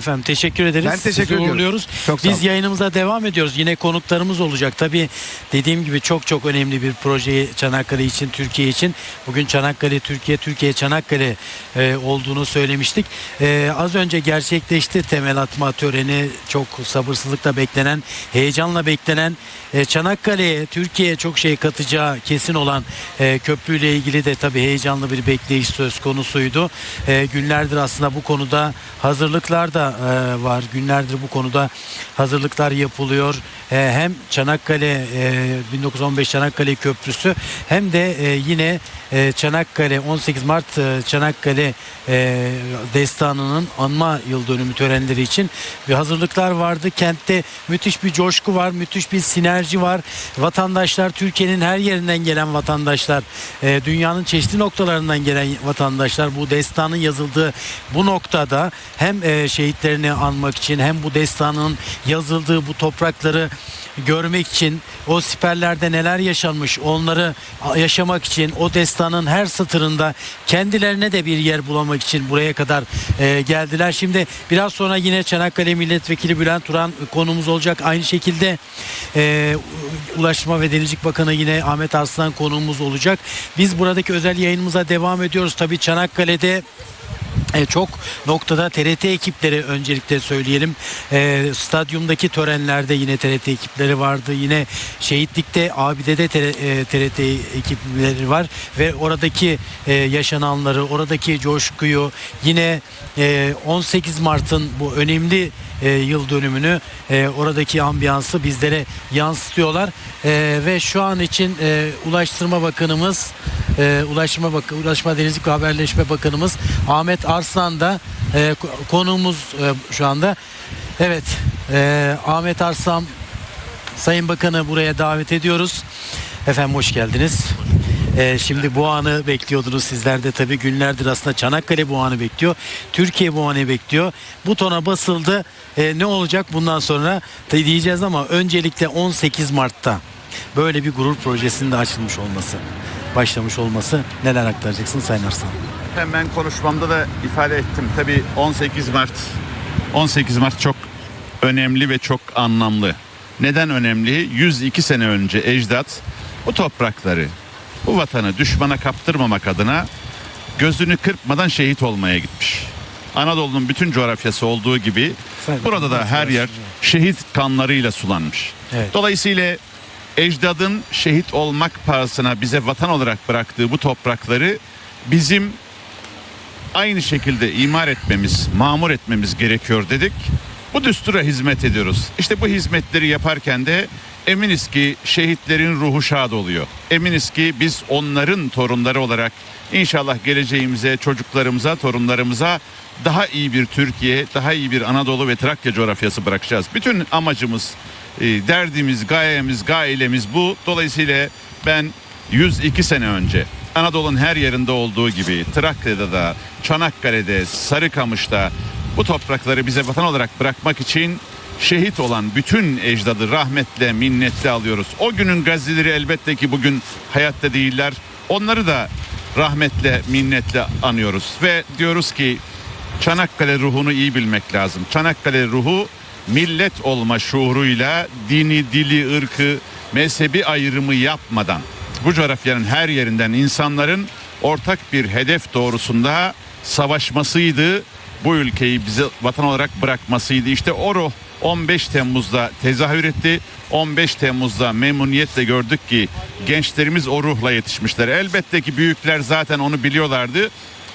Efendim teşekkür ederiz. Ben teşekkür Sizi ediyorum. uğurluyoruz. Çok sağ Biz olun. yayınımıza devam ediyoruz. Yine konuklarımız olacak. Tabii dediğim gibi çok çok önemli bir proje Çanakkale için, Türkiye için. Bugün Çanakkale, Türkiye, Türkiye, Çanakkale e, olduğunu söylemiştik. E, az önce gerçekleşti temel atma töreni. Çok sabırsızlıkla beklenen, heyecanla beklenen e, Çanakkale'ye, Türkiye'ye çok şey katacağı kesin olan e, köprüyle ilgili de tabii heyecanlı bir bekleyiş söz konusuydu. E, günlerdir aslında bu konuda hazırlıklar da var. Günlerdir bu konuda hazırlıklar yapılıyor. Hem Çanakkale e, 1915 Çanakkale Köprüsü hem de yine Çanakkale 18 Mart Çanakkale destanının anma yıl dönümü törenleri için bir hazırlıklar vardı. Kentte müthiş bir coşku var, müthiş bir sinerji var. Vatandaşlar Türkiye'nin her yerinden gelen vatandaşlar, e, dünyanın çeşitli noktalarından gelen vatandaşlar bu destanın yazıldığı bu noktada hem e, şehitlerini anmak için hem bu destanın yazıldığı bu toprakları görmek için o siperlerde neler yaşanmış onları yaşamak için o destanın her satırında kendilerine de bir yer bulamak için buraya kadar e, geldiler. Şimdi biraz sonra yine Çanakkale Milletvekili Bülent Turan konumuz olacak. Aynı şekilde e, Ulaştırma ve Denizcilik Bakanı yine Ahmet Arslan konuğumuz olacak. Biz buradaki özel yayınımıza devam ediyoruz. Tabii Çanakkale'de e, çok noktada TRT ekipleri öncelikle söyleyelim. E, stadyumdaki törenlerde yine TRT ekipleri vardı. Yine şehitlikte Abide'de TR- e, TRT ekipleri var ve oradaki e, yaşananları, oradaki coşkuyu yine e, 18 Mart'ın bu önemli e, yıl dönümünü e, oradaki ambiyansı bizlere yansıtıyorlar E, ve şu an için e, Ulaştırma Bakanımız e, Ulaştırma Bak Ulaşma Denizcilik ve Haberleşme Bakanımız Ahmet Arslan da e, ko- konuğumuz e, şu anda. Evet e, Ahmet Arslan Sayın Bakanı buraya davet ediyoruz. Efendim hoş geldiniz. Ee, şimdi bu anı bekliyordunuz sizler de tabii günlerdir aslında Çanakkale bu anı bekliyor. Türkiye bu anı bekliyor. Butona basıldı. Ee, ne olacak bundan sonra diyeceğiz ama öncelikle 18 Mart'ta böyle bir gurur projesinin de açılmış olması, başlamış olması neler aktaracaksın Sayın Arslan? Hem ben konuşmamda da ifade ettim. Tabii 18 Mart 18 Mart çok önemli ve çok anlamlı. Neden önemli? 102 sene önce ecdat bu toprakları, bu vatanı düşmana kaptırmamak adına gözünü kırpmadan şehit olmaya gitmiş. Anadolu'nun bütün coğrafyası olduğu gibi Sayın burada da her yer şehit kanlarıyla sulanmış. Evet. Dolayısıyla ecdadın şehit olmak pahasına bize vatan olarak bıraktığı bu toprakları bizim aynı şekilde imar etmemiz, mamur etmemiz gerekiyor dedik. Bu düstura hizmet ediyoruz. İşte bu hizmetleri yaparken de eminiz ki şehitlerin ruhu şad oluyor. Eminiz ki biz onların torunları olarak inşallah geleceğimize, çocuklarımıza, torunlarımıza daha iyi bir Türkiye, daha iyi bir Anadolu ve Trakya coğrafyası bırakacağız. Bütün amacımız, e, derdimiz, gayemiz, gailemiz bu. Dolayısıyla ben 102 sene önce Anadolu'nun her yerinde olduğu gibi Trakya'da da, Çanakkale'de, Sarıkamış'ta bu toprakları bize vatan olarak bırakmak için şehit olan bütün ecdadı rahmetle, minnetle alıyoruz. O günün gazileri elbette ki bugün hayatta değiller. Onları da rahmetle, minnetle anıyoruz ve diyoruz ki Çanakkale ruhunu iyi bilmek lazım. Çanakkale ruhu millet olma şuuruyla dini, dili, ırkı, mezhebi ayrımı yapmadan bu coğrafyanın her yerinden insanların ortak bir hedef doğrusunda savaşmasıydı. Bu ülkeyi bize vatan olarak bırakmasıydı. İşte o ruh 15 Temmuz'da tezahür etti. 15 Temmuz'da memnuniyetle gördük ki gençlerimiz o ruhla yetişmişler. Elbette ki büyükler zaten onu biliyorlardı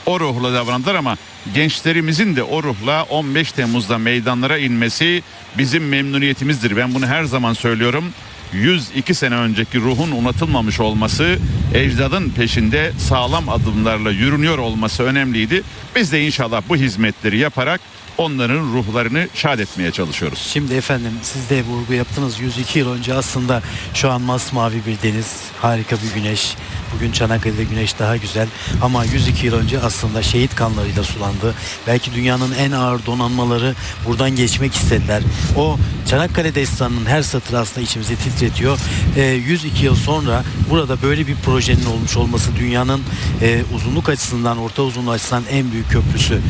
o ruhla davrandılar ama gençlerimizin de o ruhla 15 Temmuz'da meydanlara inmesi bizim memnuniyetimizdir. Ben bunu her zaman söylüyorum. 102 sene önceki ruhun unutulmamış olması, ecdadın peşinde sağlam adımlarla yürünüyor olması önemliydi. Biz de inşallah bu hizmetleri yaparak onların ruhlarını şad etmeye çalışıyoruz. Şimdi efendim siz de vurgu yaptınız 102 yıl önce aslında şu an masmavi bir deniz, harika bir güneş. Bugün Çanakkale'de güneş daha güzel ama 102 yıl önce aslında şehit kanlarıyla sulandı. Belki dünyanın en ağır donanmaları buradan geçmek istediler. O Çanakkale destanının her satırı aslında içimizi titretiyor. Ee, 102 yıl sonra burada böyle bir projenin olmuş olması dünyanın e, uzunluk açısından, orta uzunluğu açısından en büyük köprüsü.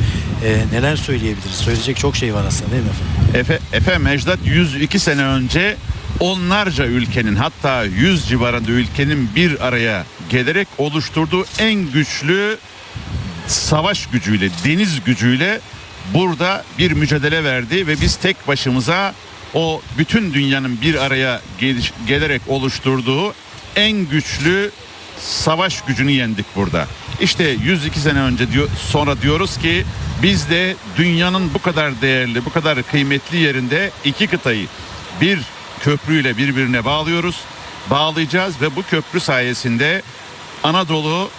E, neler söyleyebiliriz? Söyleyecek çok şey var aslında değil mi efendim? Efe, Efe Mecdat 102 sene önce onlarca ülkenin hatta 100 civarında ülkenin bir araya gelerek oluşturduğu en güçlü savaş gücüyle, deniz gücüyle burada bir mücadele verdi ve biz tek başımıza o bütün dünyanın bir araya geliş- gelerek oluşturduğu en güçlü savaş gücünü yendik burada. İşte 102 sene önce diyor, sonra diyoruz ki biz de dünyanın bu kadar değerli, bu kadar kıymetli yerinde iki kıtayı bir köprüyle birbirine bağlıyoruz. Bağlayacağız ve bu köprü sayesinde Anadolu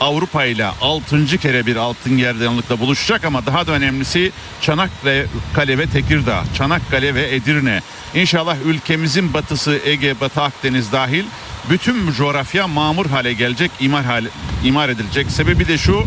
Avrupa ile 6. kere bir altın gerdanlıkla buluşacak ama daha da önemlisi Çanakkale Kale ve Tekirdağ, Çanakkale ve Edirne. İnşallah ülkemizin batısı Ege, Batı Akdeniz dahil bütün coğrafya mamur hale gelecek, imar hale, imar edilecek. Sebebi de şu,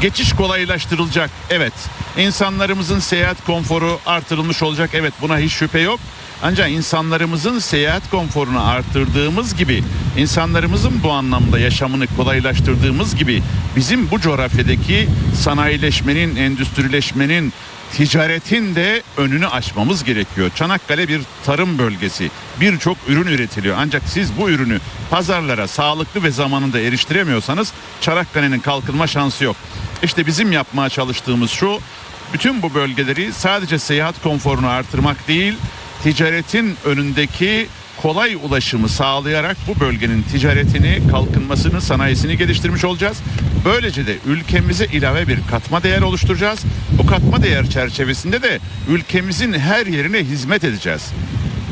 geçiş kolaylaştırılacak. Evet, insanlarımızın seyahat konforu artırılmış olacak. Evet, buna hiç şüphe yok. Ancak insanlarımızın seyahat konforunu arttırdığımız gibi, insanlarımızın bu anlamda yaşamını kolaylaştırdığımız gibi bizim bu coğrafyadaki sanayileşmenin, endüstrileşmenin, ticaretin de önünü açmamız gerekiyor. Çanakkale bir tarım bölgesi. Birçok ürün üretiliyor. Ancak siz bu ürünü pazarlara sağlıklı ve zamanında eriştiremiyorsanız Çanakkale'nin kalkınma şansı yok. İşte bizim yapmaya çalıştığımız şu. Bütün bu bölgeleri sadece seyahat konforunu artırmak değil, ticaretin önündeki kolay ulaşımı sağlayarak bu bölgenin ticaretini, kalkınmasını, sanayisini geliştirmiş olacağız. Böylece de ülkemize ilave bir katma değer oluşturacağız. Bu katma değer çerçevesinde de ülkemizin her yerine hizmet edeceğiz.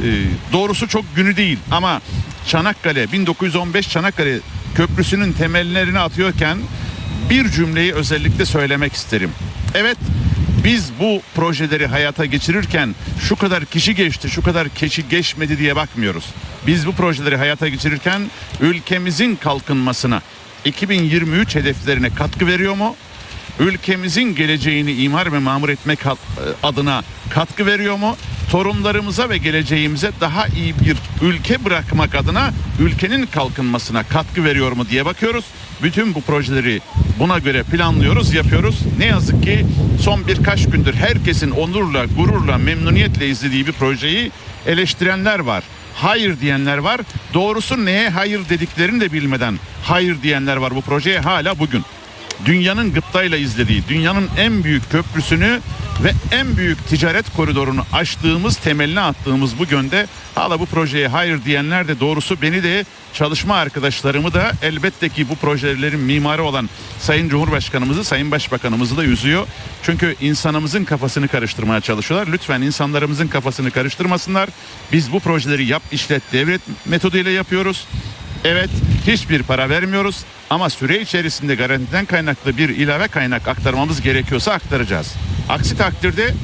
Ee, doğrusu çok günü değil ama Çanakkale 1915 Çanakkale Köprüsü'nün temellerini atıyorken bir cümleyi özellikle söylemek isterim. Evet biz bu projeleri hayata geçirirken şu kadar kişi geçti, şu kadar kişi geçmedi diye bakmıyoruz. Biz bu projeleri hayata geçirirken ülkemizin kalkınmasına, 2023 hedeflerine katkı veriyor mu? Ülkemizin geleceğini imar ve mamur etmek adına katkı veriyor mu? Torunlarımıza ve geleceğimize daha iyi bir ülke bırakmak adına ülkenin kalkınmasına katkı veriyor mu diye bakıyoruz. Bütün bu projeleri buna göre planlıyoruz, yapıyoruz. Ne yazık ki son birkaç gündür herkesin onurla, gururla, memnuniyetle izlediği bir projeyi eleştirenler var. Hayır diyenler var. Doğrusu neye hayır dediklerini de bilmeden hayır diyenler var bu projeye hala bugün dünyanın gıptayla izlediği, dünyanın en büyük köprüsünü ve en büyük ticaret koridorunu açtığımız, temeline attığımız bu gönde hala bu projeye hayır diyenler de doğrusu beni de çalışma arkadaşlarımı da elbette ki bu projelerin mimarı olan Sayın Cumhurbaşkanımızı, Sayın Başbakanımızı da üzüyor. Çünkü insanımızın kafasını karıştırmaya çalışıyorlar. Lütfen insanlarımızın kafasını karıştırmasınlar. Biz bu projeleri yap işlet devret metoduyla yapıyoruz. Evet hiçbir para vermiyoruz ama süre içerisinde garantiden kaynaklı bir ilave kaynak aktarmamız gerekiyorsa aktaracağız. Aksi takdirde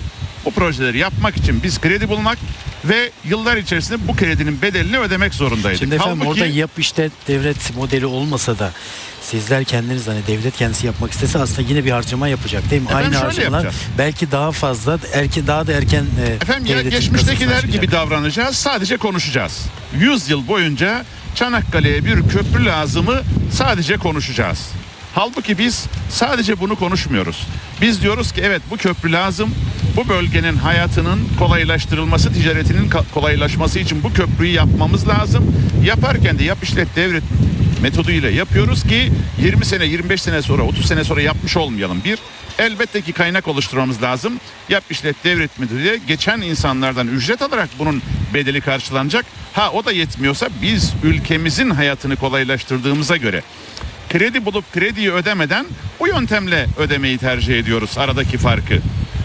bu projeleri yapmak için biz kredi bulmak ve yıllar içerisinde bu kredinin bedelini ödemek zorundaydık. Şimdi efendim Halbuki- orada yap işte devlet modeli olmasa da sizler kendiniz hani devlet kendisi yapmak istese aslında yine bir harcama yapacak değil mi? Efendim Aynı harcamalar yapacağız. belki daha fazla erken daha da erken e, Efendim ya geçmiştekiler gibi davranacağız. Sadece konuşacağız. 100 yıl boyunca Çanakkale'ye bir köprü lazımı sadece konuşacağız. Halbuki biz sadece bunu konuşmuyoruz. Biz diyoruz ki evet bu köprü lazım. Bu bölgenin hayatının kolaylaştırılması, ticaretinin kolaylaşması için bu köprüyü yapmamız lazım. Yaparken de yap işlet devret metoduyla yapıyoruz ki 20 sene, 25 sene sonra, 30 sene sonra yapmış olmayalım. Bir, elbette ki kaynak oluşturmamız lazım. Yap işlet devret metoduyla geçen insanlardan ücret alarak bunun bedeli karşılanacak. Ha o da yetmiyorsa biz ülkemizin hayatını kolaylaştırdığımıza göre kredi bulup krediyi ödemeden bu yöntemle ödemeyi tercih ediyoruz aradaki farkı.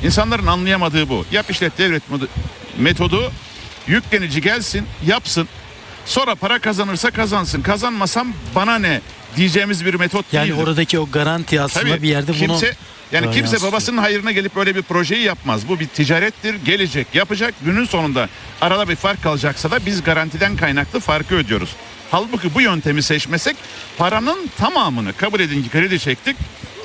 İnsanların anlayamadığı bu. Yap işlet devret metodu yüklenici gelsin, yapsın. Sonra para kazanırsa kazansın. Kazanmasam bana ne diyeceğimiz bir metot Yani değildir. oradaki o garanti aslında Tabii, bir yerde bunu kimse yani Aa, kimse babasının hayrına gelip böyle bir projeyi yapmaz. Bu bir ticarettir. Gelecek, yapacak. Günün sonunda arada bir fark kalacaksa da biz garantiden kaynaklı farkı ödüyoruz. Halbuki bu yöntemi seçmesek paranın tamamını kabul edin ki kredi çektik.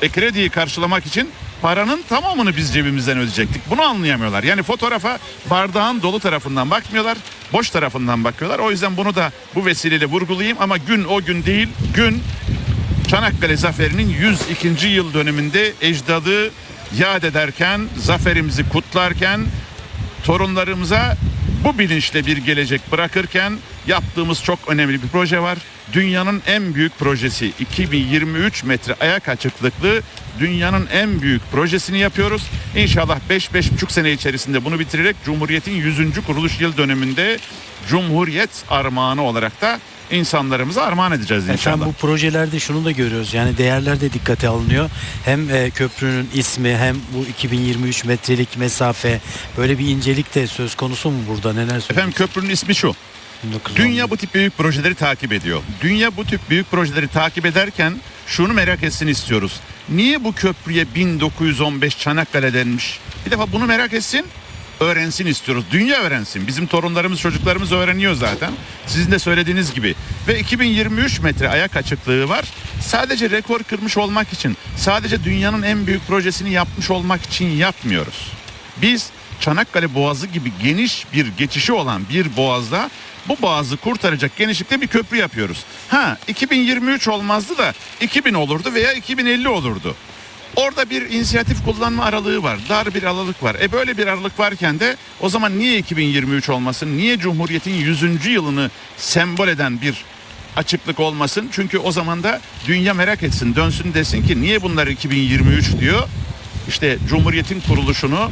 E krediyi karşılamak için paranın tamamını biz cebimizden ödeyecektik. Bunu anlayamıyorlar. Yani fotoğrafa bardağın dolu tarafından bakmıyorlar. Boş tarafından bakıyorlar. O yüzden bunu da bu vesileyle vurgulayayım ama gün o gün değil. Gün Çanakkale Zaferi'nin 102. yıl dönümünde ecdadı yad ederken, zaferimizi kutlarken torunlarımıza bu bilinçle bir gelecek bırakırken yaptığımız çok önemli bir proje var. Dünyanın en büyük projesi 2023 metre ayak açıklıklı dünyanın en büyük projesini yapıyoruz. İnşallah 5-5,5 sene içerisinde bunu bitirerek Cumhuriyet'in 100. kuruluş yıl dönümünde Cumhuriyet armağanı olarak da insanlarımıza armağan edeceğiz inşallah. Efendim bu projelerde şunu da görüyoruz. Yani değerler de dikkate alınıyor. Hem e, köprünün ismi hem bu 2023 metrelik mesafe böyle bir incelik de söz konusu mu burada? Neler söylüyorsunuz? Efendim köprünün ismi şu. 1910. Dünya bu tip büyük projeleri takip ediyor. Dünya bu tip büyük projeleri takip ederken şunu merak etsin istiyoruz. Niye bu köprüye 1915 Çanakkale denmiş? Bir defa bunu merak etsin, öğrensin istiyoruz. Dünya öğrensin. Bizim torunlarımız, çocuklarımız öğreniyor zaten. Sizin de söylediğiniz gibi. Ve 2023 metre ayak açıklığı var. Sadece rekor kırmış olmak için, sadece dünyanın en büyük projesini yapmış olmak için yapmıyoruz. Biz Çanakkale Boğazı gibi geniş bir geçişi olan bir boğazda bu boğazı kurtaracak genişlikte bir köprü yapıyoruz. Ha 2023 olmazdı da 2000 olurdu veya 2050 olurdu. Orada bir inisiyatif kullanma aralığı var. Dar bir aralık var. E böyle bir aralık varken de o zaman niye 2023 olmasın? Niye Cumhuriyet'in 100. yılını sembol eden bir açıklık olmasın? Çünkü o zaman da dünya merak etsin, dönsün desin ki niye bunlar 2023 diyor? İşte Cumhuriyet'in kuruluşunu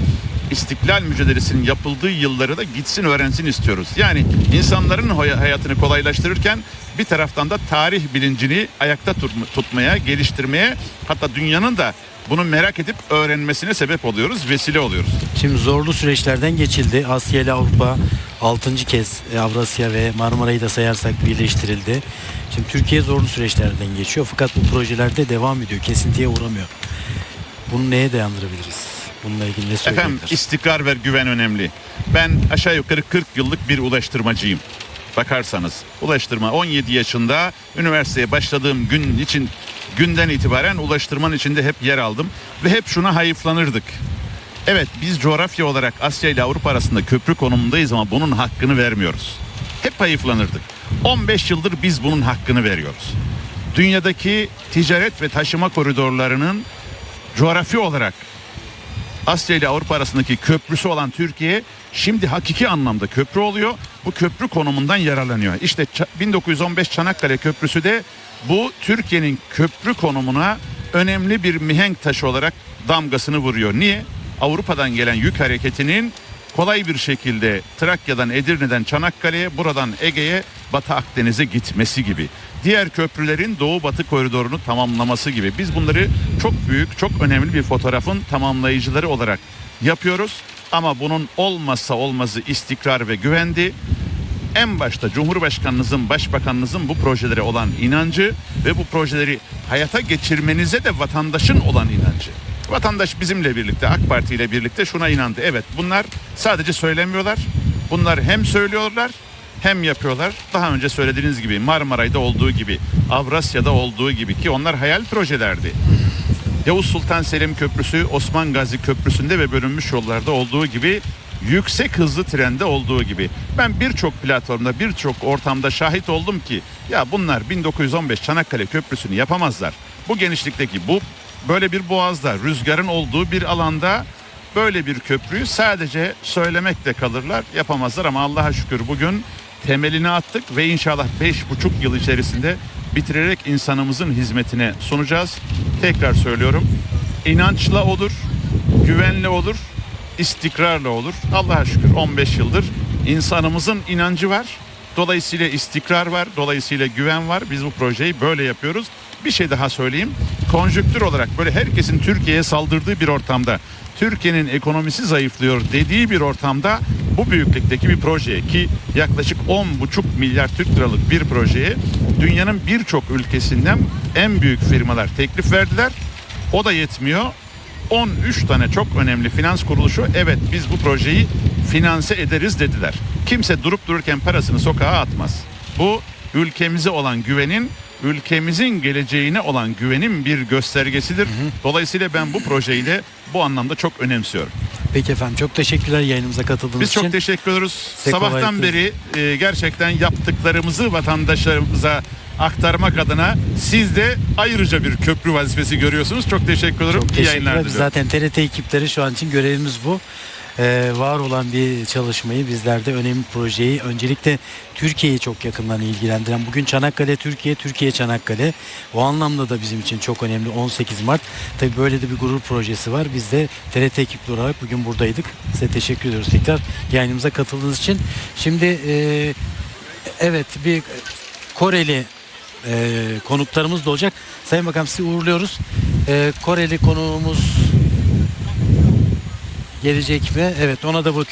İstiklal mücadelesinin yapıldığı yılları da gitsin öğrensin istiyoruz. Yani insanların hay- hayatını kolaylaştırırken bir taraftan da tarih bilincini ayakta tutma- tutmaya, geliştirmeye hatta dünyanın da bunu merak edip öğrenmesine sebep oluyoruz, vesile oluyoruz. Şimdi zorlu süreçlerden geçildi. Asya ile Avrupa 6. kez e, Avrasya ve Marmara'yı da sayarsak birleştirildi. Şimdi Türkiye zorlu süreçlerden geçiyor fakat bu projelerde devam ediyor. Kesintiye uğramıyor. Bunu neye dayandırabiliriz? Bununla ilgili ne Efendim söyleyebiliriz? istikrar ve güven önemli. Ben aşağı yukarı 40 yıllık bir ulaştırmacıyım. Bakarsanız ulaştırma 17 yaşında üniversiteye başladığım gün için günden itibaren ulaştırmanın içinde hep yer aldım ve hep şuna hayıflanırdık. Evet biz coğrafya olarak Asya ile Avrupa arasında köprü konumundayız ama bunun hakkını vermiyoruz. Hep hayıflanırdık. 15 yıldır biz bunun hakkını veriyoruz. Dünyadaki ticaret ve taşıma koridorlarının coğrafi olarak Asya ile Avrupa arasındaki köprüsü olan Türkiye şimdi hakiki anlamda köprü oluyor. Bu köprü konumundan yararlanıyor. İşte Ça- 1915 Çanakkale Köprüsü de bu Türkiye'nin köprü konumuna önemli bir mihenk taşı olarak damgasını vuruyor. Niye? Avrupa'dan gelen yük hareketinin kolay bir şekilde Trakya'dan, Edirne'den Çanakkale'ye, buradan Ege'ye, Batı Akdeniz'e gitmesi gibi. Diğer köprülerin Doğu Batı koridorunu tamamlaması gibi. Biz bunları çok büyük, çok önemli bir fotoğrafın tamamlayıcıları olarak yapıyoruz. Ama bunun olmazsa olmazı istikrar ve güvendi. En başta Cumhurbaşkanınızın, Başbakanınızın bu projelere olan inancı ve bu projeleri hayata geçirmenize de vatandaşın olan inancı. Vatandaş bizimle birlikte, AK Parti ile birlikte şuna inandı. Evet bunlar sadece söylemiyorlar. Bunlar hem söylüyorlar hem yapıyorlar. Daha önce söylediğiniz gibi Marmaray'da olduğu gibi, Avrasya'da olduğu gibi ki onlar hayal projelerdi. Yavuz Sultan Selim Köprüsü, Osman Gazi Köprüsü'nde ve bölünmüş yollarda olduğu gibi yüksek hızlı trende olduğu gibi. Ben birçok platformda, birçok ortamda şahit oldum ki ya bunlar 1915 Çanakkale Köprüsü'nü yapamazlar. Bu genişlikteki bu böyle bir boğazda, rüzgarın olduğu bir alanda böyle bir köprüyü sadece söylemekle kalırlar, yapamazlar ama Allah'a şükür bugün temelini attık ve inşallah 5,5 yıl içerisinde bitirerek insanımızın hizmetine sunacağız. Tekrar söylüyorum. inançla olur, güvenle olur, istikrarla olur. Allah'a şükür 15 yıldır insanımızın inancı var. Dolayısıyla istikrar var, dolayısıyla güven var. Biz bu projeyi böyle yapıyoruz. Bir şey daha söyleyeyim. Konjüktür olarak böyle herkesin Türkiye'ye saldırdığı bir ortamda, Türkiye'nin ekonomisi zayıflıyor dediği bir ortamda bu büyüklükteki bir projeye ki yaklaşık 10,5 milyar Türk liralık bir projeye dünyanın birçok ülkesinden en büyük firmalar teklif verdiler. O da yetmiyor. 13 tane çok önemli finans kuruluşu evet biz bu projeyi finanse ederiz dediler. Kimse durup dururken parasını sokağa atmaz. Bu ülkemize olan güvenin, ülkemizin geleceğine olan güvenin bir göstergesidir. Dolayısıyla ben bu projeyi de bu anlamda çok önemsiyorum. Peki efendim çok teşekkürler yayınımıza katıldığınız Biz için. çok teşekkür ediyoruz. Sabahtan beri e, gerçekten yaptıklarımızı vatandaşlarımıza aktarmak adına siz de ayrıca bir köprü vazifesi görüyorsunuz. Çok teşekkür ederim. Çok İyi teşekkürler. yayınlar Biz diliyorum. Zaten TRT ekipleri şu an için görevimiz bu. Ee, var olan bir çalışmayı bizler de önemli projeyi öncelikle Türkiye'yi çok yakından ilgilendiren bugün Çanakkale Türkiye Türkiye Çanakkale. O anlamda da bizim için çok önemli 18 Mart. Tabi böyle de bir gurur projesi var. Biz de TRT ekipleri olarak bugün buradaydık. Size teşekkür ediyoruz tekrar yayınımıza katıldığınız için. Şimdi e, evet bir Koreli e, konuklarımız da olacak. Sayın Bakanım sizi uğurluyoruz. E, Koreli konuğumuz gelecek mi? Evet ona da bakıyorum.